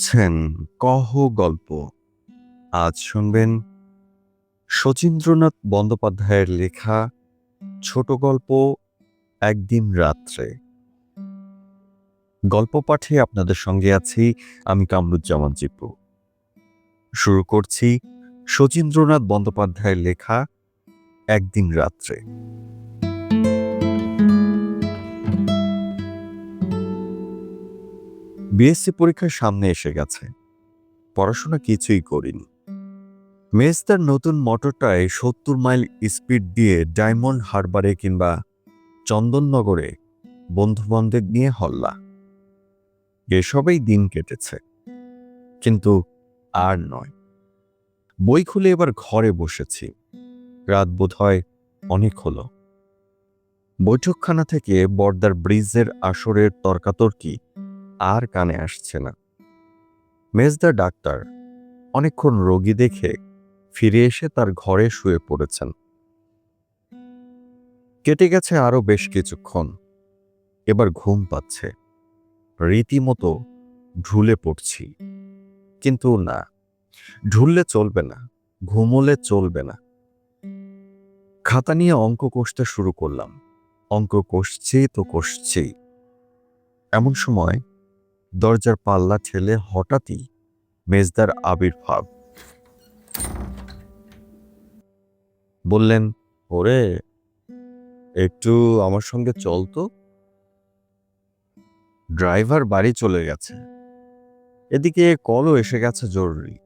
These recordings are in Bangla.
শুনছেন কহ গল্প। আজ শুনবেন শচীন্দ্রনাথ বন্দ্যোপাধ্যায়ের লেখা ছোট গল্প একদিন রাত্রে। গল্প পাঠে আপনাদের সঙ্গে আছি আমি কামরুজ্জামান চিপু শুরু করছি শচীন্দ্রনাথ বন্দ্যোপাধ্যায়ের লেখা একদিন রাত্রে। বিএসসি পরীক্ষার সামনে এসে গেছে। পড়াশোনা কিছুই করিনি। মেস তার নতুন মোটরটায় সত্তর মাইল স্পিড দিয়ে ডায়মন্ড হারবারে কিংবা চন্দননগরে বন্ধুবান্ধব নিয়ে হল্লা। এসবেই দিন কেটেছে। কিন্তু আর নয়। বই খুলে এবার ঘরে বসেছি। রাত বোধ হয় অনেক হলো। বৈঠকখানা থেকে বর্দার ব্রিজের আসরের তর্কাতর্কি আর কানে আসছে না। মেজদা ডাক্তার অনেকক্ষণ রোগী দেখে ফিরে এসে তার ঘরে শুয়ে পড়েছেন। কেটে গেছে আরও বেশ কিছুক্ষণ। এবার ঘুম পাচ্ছে। রীতিমতো ঢুলে পড়ছি। কিন্তু না, ঢুললে চলবে না, ঘুমোলে চলবে না। খাতা নিয়ে অঙ্ক কষতে শুরু করলাম। অঙ্ক কষছি তো কষছি এমন সময় দরজার পাল্লা ঠেলে হঠাৎই মেজদার আবির্ভাব বললেন, ওরে, একটু আমার সঙ্গে চল তো। ড্রাইভার বাড়ি চলে গেছে। এদিকে কলও এসে গেছে জরুরি।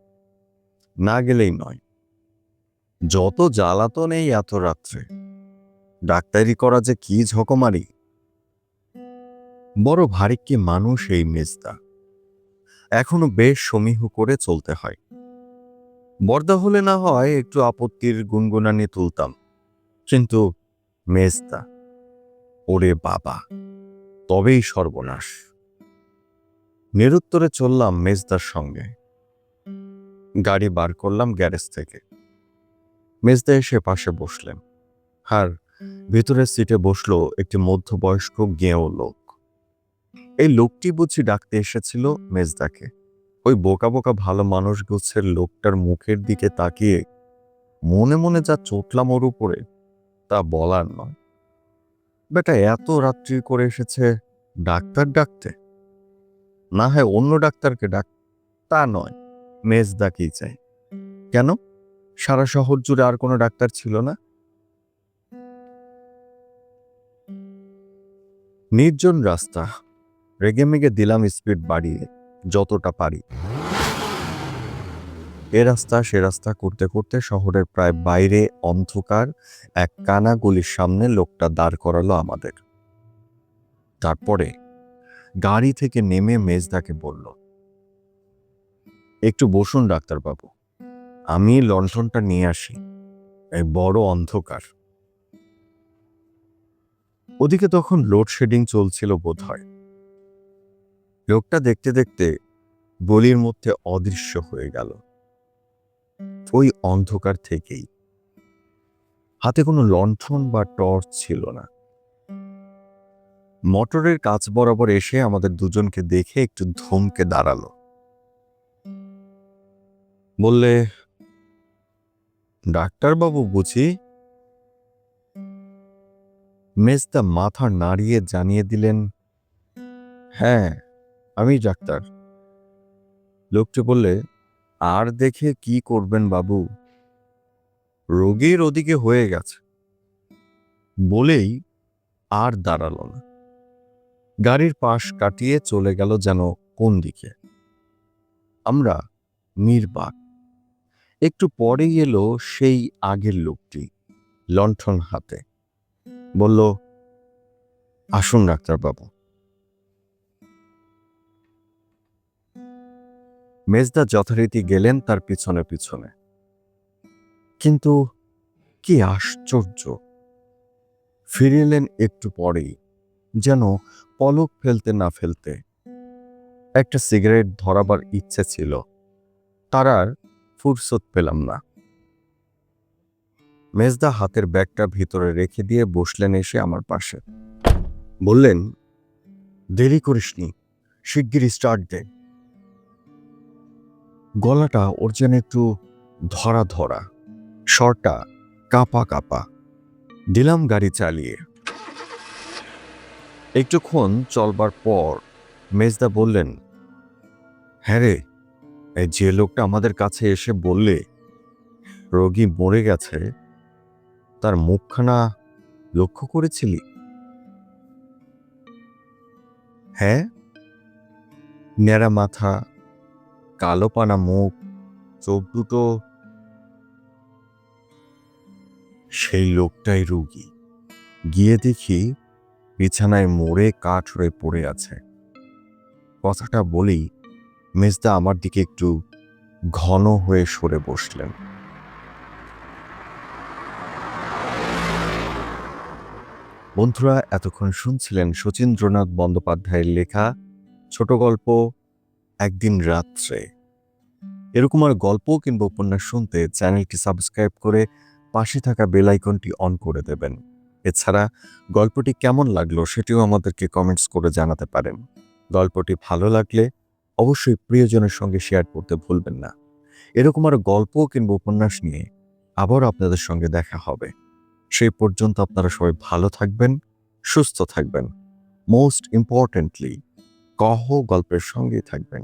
না গেলেই নয়। যত জ্বালাতন এই এত রাত্রে, ডাক্তারি করা যে কি ঝকমারি। বড় ভারী কি মানুষ এই মেজদা। এখনও বেশ সমীহ করে চলতে হয়। বর্দা হলে না হয় একটু আপত্তির গুনগুনানি তুলতাম। কিন্তু মেজদা, ওরে বাবা, তবেই সর্বনাশ। নিরুত্তরে চললাম মেজদার সঙ্গে। গাড়ি বার করলাম গ্যারেজ থেকে। মেজদা এসে পাশে বসলেন। আর ভিতরের সিটে বসল একটি মধ্যবয়স্ক গেঁয়ো লোক। এই লোকটি বুঝি ডাকতে এসেছিল মেজদাকে। ওই বোকা বোকা ভালো মানুষ গোছের লোকটার মুখের দিকে তাকিয়ে মনে মনে যা চটলাম ওর উপরে, তা বলার নয়। বেটা, এত রাত্রি করে এসেছে ডাক্তার ডাকতে? না হয় অন্য ডাক্তারকে ডাক, তা নয়, মেজদাকেই চাই। কেন? সারা শহর জুড়ে আর কোনো ডাক্তার ছিল না? নির্জন রাস্তা। রেগে মেগে দিলাম স্পিড বাড়িয়ে, যতটা পারি। এ রাস্তা, সে রাস্তা করতে করতে শহরের প্রায় বাইরে অন্ধকার, এক কানা গলির সামনে লোকটা দাঁড় করালো আমাদের। তারপরে গাড়ি থেকে নেমে মেজদাকে বলল, একটু বসুন ডাক্তারবাবু, আমি লণ্ঠনটা নিয়ে আসি, এই বড় অন্ধকার। ওদিকে তখন লোডশেডিং চলছিল বোধ হয় লোকটা দেখতে দেখতে গলির মধ্যে অদৃশ্য হয়ে গেল। ওই অন্ধকার থেকেই। হাতে কোনো লণ্ঠন বা টর্চ ছিল না। মোটরের কাজ বরাবর এসে আমাদের দুজনকে দেখে একটু ধমকে দাঁড়াল। বললে, ডাক্তারবাবু বুঝি? মেজদা মাথা নাড়িয়ে জানিয়ে দিলেন হ্যাঁ আমি ডাক্তার। লোকটি বললে, আর দেখে কি করবেন বাবু? রোগীর ওদিকে হয়ে গেছে। বলেই আর দাঁড়াল না। গাড়ির পাশ কাটিয়ে চলে গেল যেন কোন দিকে। আমরা নির্বাক একটু পরেই এলো সেই আগের লোকটি, লণ্ঠন হাতে। বলল, আসুন ডাক্তারবাবু। মেজদা যথারীতি গেলেন তার পিছনে পিছনে। কিন্তু কি আশ্চর্য! ফিরিলেন একটু পরেই, যেন পলক ফেলতে না ফেলতে। একটা সিগারেট ধরাবার ইচ্ছে ছিল, তার আর ফুরসত পেলাম না। মেজদা হাতের ব্যাগটা ভিতরে রেখে দিয়ে বসলেন এসে আমার পাশে। বললেন, দেরি করিসনি, শিগগিরই স্টার্ট দে গলাটা ওর যেন একটু ধরা ধরা স্বরটা কাপা কাপা। দিলাম গাড়ি চালিয়ে। একটুক্ষণ চলবার পর মেজদা বললেন হ্যাঁ রে, এই যে লোকটা আমাদের কাছে এসে বললে রোগী মরে গেছে, তার মুখখানা লক্ষ্য করেছিলি? হ্যাঁ ন্যাড়া মাথা কালো পানা মুখ, চোখ দুটো সেই লোকটাই রুগী। গিয়ে দেখি বিছানায় মরে কাঠ হয়ে পড়ে আছে। কথাটা বলেই মেজদা আমার দিকে একটু ঘন হয়ে সরে বসলেন। বন্ধুরা, এতক্ষণ শুনছিলেন শচীন্দ্রনাথ বন্দ্যোপাধ্যায়ের লেখা ছোট গল্প একদিন রাত্রে। এরকম আর গল্প কিংবা উপন্যাস শুনতে চ্যানেলটি সাবস্ক্রাইব করে পাশে থাকা বেল আইকনটি অন করে দেবেন। এছাড়া গল্পটি কেমন লাগল সেটিও আমাদেরকে কমেন্টস করে জানাতে পারেন। গল্পটি ভালো লাগলে অবশ্যই প্রিয়জনের সঙ্গে শেয়ার করতে ভুলবেন না। এরকম আর গল্প কিংবা উপন্যাস নিয়ে আবার আপনাদের সঙ্গে দেখা হবে। সেই পর্যন্ত আপনারা সবাই ভালো থাকবেন, সুস্থ থাকবেন। মোস্ট ইম্পর্টেন্টলি কহ গল্পের সঙ্গেই থাকবেন।